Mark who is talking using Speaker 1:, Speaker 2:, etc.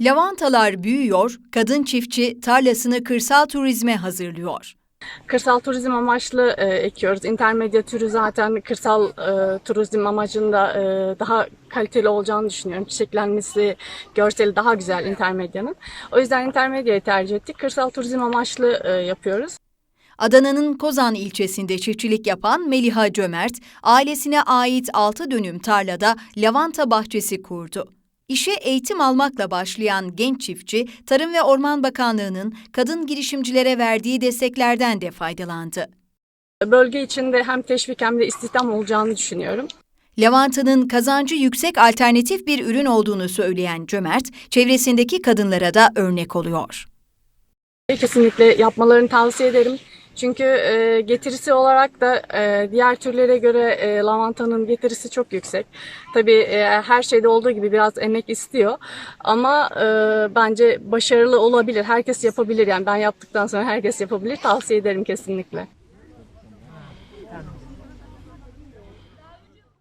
Speaker 1: Lavantalar büyüyor, kadın çiftçi tarlasını kırsal turizme hazırlıyor.
Speaker 2: Kırsal turizm amaçlı e, ekiyoruz. Intermedya türü zaten kırsal e, turizm amacında e, daha kaliteli olacağını düşünüyorum. Çiçeklenmesi, görseli daha güzel intermedyanın. O yüzden intermedyayı tercih ettik. Kırsal turizm amaçlı e, yapıyoruz.
Speaker 1: Adana'nın Kozan ilçesinde çiftçilik yapan Meliha Cömert, ailesine ait 6 dönüm tarlada lavanta bahçesi kurdu. İşe eğitim almakla başlayan genç çiftçi, Tarım ve Orman Bakanlığı'nın kadın girişimcilere verdiği desteklerden de faydalandı.
Speaker 2: Bölge içinde hem teşvik hem de istihdam olacağını düşünüyorum.
Speaker 1: Lavantanın kazancı yüksek alternatif bir ürün olduğunu söyleyen Cömert, çevresindeki kadınlara da örnek oluyor.
Speaker 2: Kesinlikle yapmalarını tavsiye ederim. Çünkü e, getirisi olarak da e, diğer türlere göre e, lavantanın getirisi çok yüksek. Tabii e, her şeyde olduğu gibi biraz emek istiyor. Ama e, bence başarılı olabilir. Herkes yapabilir. Yani ben yaptıktan sonra herkes yapabilir. Tavsiye ederim kesinlikle.